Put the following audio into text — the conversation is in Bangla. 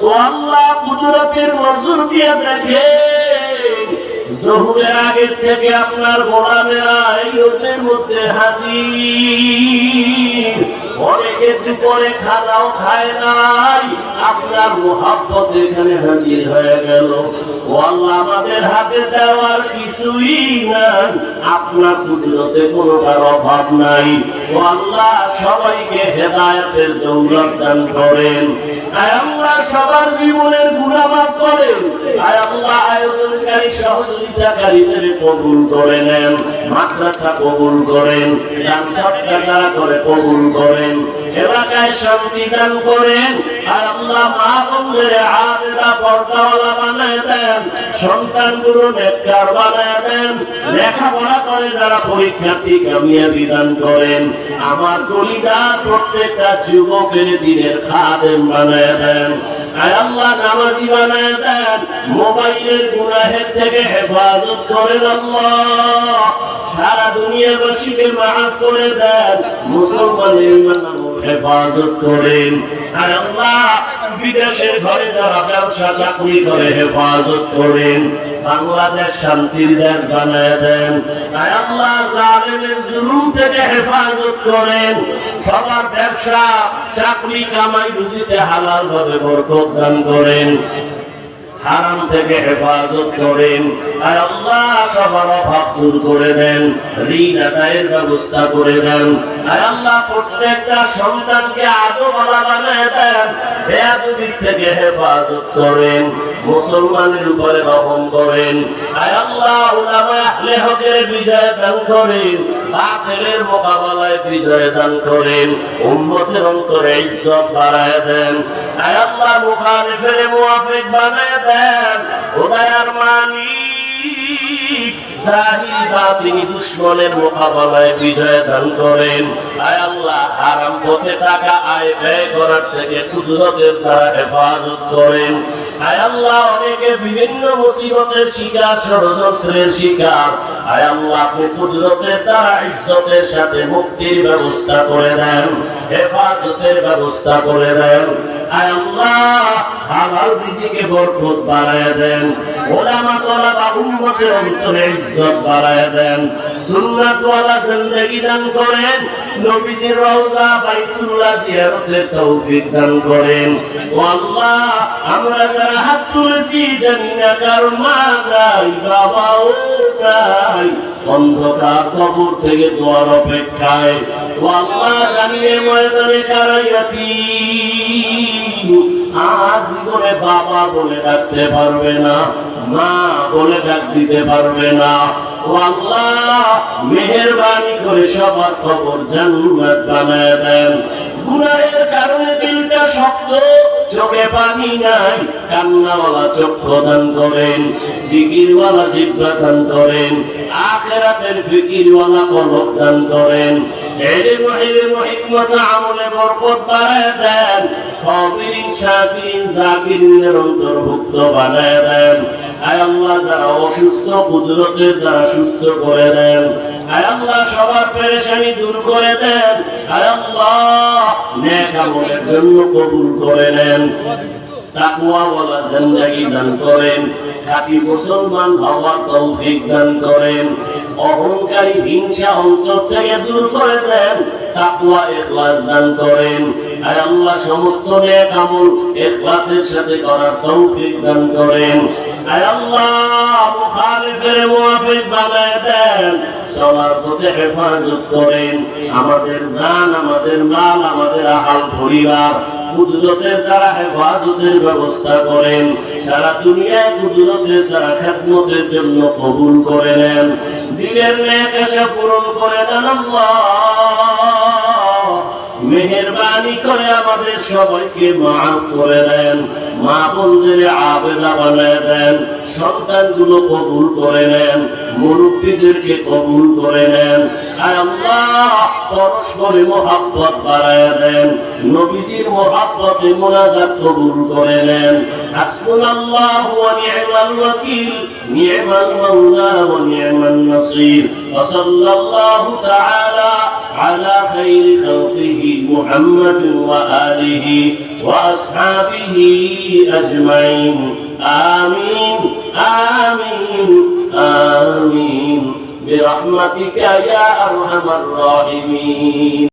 ও আল্লাহ গুজরাতের দেখে জহুরের আগে আপনার গোলামেরা এই মধ্যে হাজির। আপনার হাজির হয়ে গেল। আমাদের হাতে দেওয়ার কিছুই কুদরতে কোনোটার অভাব নাই। আল্লাহ, সবাইকে হেদায়তের দৌলত দান করেন। আয় আল্লাহ সবার জীবনের করেন আয়োজনকারী সহযোগিতাকারীদের কবুল করে নেন, মাদ্রাসা কবুল করেন, দান করেন, এলাকায় শান্তি দান করেন। আর আল্লাহ মা পর্দাওয়ালা বানায় দেন সন্তানগুলো নেককার বানায় দেন, লেখাপড়া করে যারা পরীক্ষার্থী কামিয়াবি দান করেন, আমার কলিজা প্রত্যেকটা যুবকের দিনের খাদেম বানায় দেন। আল্লাহ নামাজি বানায় দেন, মোবাইলের গুনাহের থেকে হেফাজত করেন আল্লাহ। সারা দুনিয়াবাসীকে মাফ করে দেন, মুসলমানের নাম হেফাজত করেন। আর আল্লাহ বিদেশের ঘরে যারা ব্যবসা, চাকরি করে হেফাজত করেন। বাংলাদেশ শান্তির দেশ বানায় দেন। আর আল্লাহ জালেমের জুলুম থেকে হেফাজত করেন। সবার ব্যবসা, চাকরি, কামাই বুঝিতে হালাল ভাবে বরকত দান করেন। হারাম থেকে হেফাজত করেন। আর আল্লাহ সবার অভাব দূর করে দেন, ঋণ আদায়ের ব্যবস্থা করে দেন। আর আল্লাহ প্রত্যেকটা সন্তানকে আদো বলা বানায় দেন, বেয়াদবির থেকে হেফাজত করেন, মুসলমানের উপরে রহম করেন। আর আল্লাহ আহলে হকের বিজয় দান করেন, বাতিলের মোকাবেলায় বিজয় দান করেন অন্তরে ইজ্জত বাড়ায় দেন। আয় আল্লাহ মুখালিফের মুআফিক বানায় দেন খোদায়ার মালিক জাহিদা তিনি দুশ্মনের মোকাবেলায় বিজয় দান করেন। আয় আল্লাহ হারাম পথে টাকা আয় ব্যয় করার থেকে কুদরতের দ্বারা হেফাজত করেন। মুক্তির ব্যবস্থা করে দেন, হেফাজতের ব্যবস্থা করে দেন। আয় আল্লাহ দেন ওলামা অন্তরে ইজ্জত বাড়ায় দেন। সুন্নাত ওয়ালা জিন্দেগি দান করেন নবীজির রওজা বাইতুল্লাহ জিয়ারতের তৌফিক দান করেন। আল্লাহ, আমরা যারা হাত তুলেছি জানি না কার মা অন্ধকার কবর থেকে দোয়ার অপেক্ষায়। আল্লাহ জানিয়ে ময়দানে কারাইয়াতি আজ জীবনে বাবা বলে ডাকতে পারবে না, মা বলে ডাক দিতে পারবে না। ও আল্লাহ, মেহেরবানি করে সবার খবর জান্নাত বানায় দেন। গুনাহের কারণে দিলটা শক্ত, চোখে পানি নাই, কান্নাওয়ালা চক্ষু দান করেন, জিকিরওয়ালা জিব্বা দান করেন, আখেরাতের ফিকিরওয়ালা কলব দান করেন। আমলে বরকত বাড়ায় দেন। সাবিরিন শাকিরিন জাকিরিনের অন্তর্ভুক্ত বানায় দেন। অহংকারী, হিংসা, অন্তর থেকে দূর করে দেন। তাকওয়া, ইখলাস দান করেন। আয় আল্লাহ, সমস্ত নেক আমল ইখলাসের সাথে করার তৌফিক দান করেন। আল্লাহ আমাদের আহাল পরিবার, কুদরতের দ্বারা হেফাজতের ব্যবস্থা করেন। সারা দুনিয়ায় কুদরতের দ্বারা খেদমতের জন্য কবুল করে নেন। দিনের ন্যাক আশা পূরণ করে দেন আল্লাহ। মেহেরবানি করে আমাদের সবাইকে মাফ করে দেন মা বন্ধুরে আবেদা বানায় দেন, সন্তানগুলো কবুল করে নেন, মুরব্বীদেরকে কবুল করে নেন পরস্পরে মোহাব্বত বাড়ায় দেন, নবীজির মোহাব্বতে মোনাজাত কবুল করে নেন। হাসবুনাল্লাহু ওয়া নি'মাল ওয়াকিল নি'মাল মাওলা ওয়া على خير خلقه محمد وآله وأصحابه أجمعين. آمين آمين آمين. برحمتك يا أرحم الراحمين.